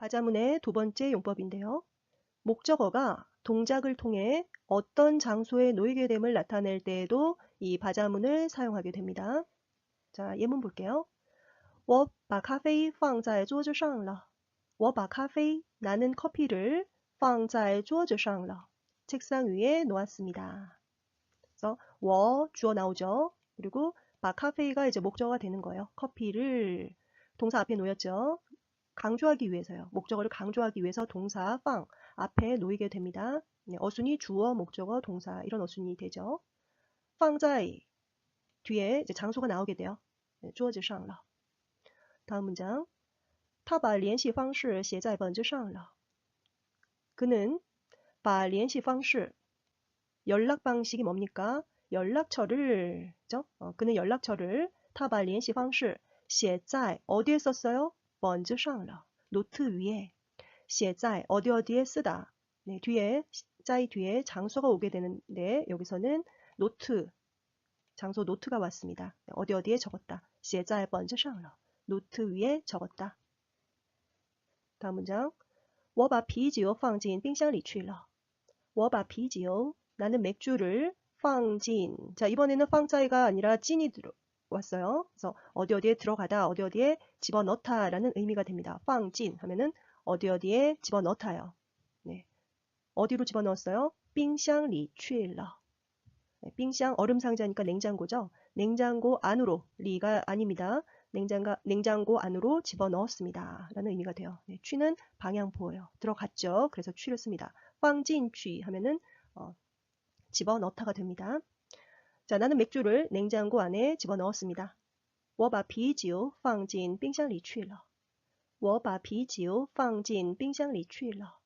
바자문의 두 번째 용법인데요. 목적어가 동작을 통해 어떤 장소에 놓이게 됨을 나타낼 때에도 이 바자문을 사용하게 됩니다. 자, 예문 볼게요. 我把咖啡放在桌子上了.我把咖啡 나는 커피를 放在桌子上了. 책상 위에 놓았습니다. 그래서 我 주어 나오죠. 그리고 把 카페가 이제 목적어가 되는 거예요. 커피를 동사 앞에 놓였죠. 강조하기 위해서요. 목적어를 강조하기 위해서 동사 빵 앞에 놓이게 됩니다. 네, 어순이 주어, 목적어, 동사 이런 어순이 되죠. 放在 뒤에 이제 장소가 나오게 돼요. 네, 桌子上了. 다음 문장. 他把联系方式写在本子上了. 그는 把联系方式 연락 방식이 뭡니까? 연락처를 죠? 어, 그는 연락처를 他把联系方式写在 어디에 썼어요? 本子上了. 노트 위에 写在 어디 어디에 쓰다. 네, 뒤에 짜이 뒤에 장소가 오게 되는데 여기서는 노트 장소 노트가 왔습니다. 어디 어디에 적었다. 写在本子上了. 노트 위에 적었다. 다음 문장. 我把啤酒放进冰箱里去了.我把啤酒 나는 맥주를 放进 자, 이번에는 放자이가 아니라 찐이 들어 왔어요. 그래서 어디 어디에 들어가다, 어디 어디에 집어넣다라는 의미가 됩니다. 빵진 하면은 어디 어디에 집어넣다요. 네. 어디로 집어넣었어요? 빙샹리 추일러. 네, 빙샹 얼음 상자니까 냉장고죠. 냉장고 안으로 리가 아닙니다. 냉장가, 냉장고 안으로 집어넣었습니다. 라는 의미가 돼요. 네, 취는 방향보호예요. 들어갔죠. 그래서 취를 씁니다. 빵진 취 하면은 어, 집어넣다가 됩니다. 자, 나는 맥주를 냉장고 안에 집어넣었습니다. 我把啤酒放进冰箱里去了.我把啤酒放进冰箱里去了.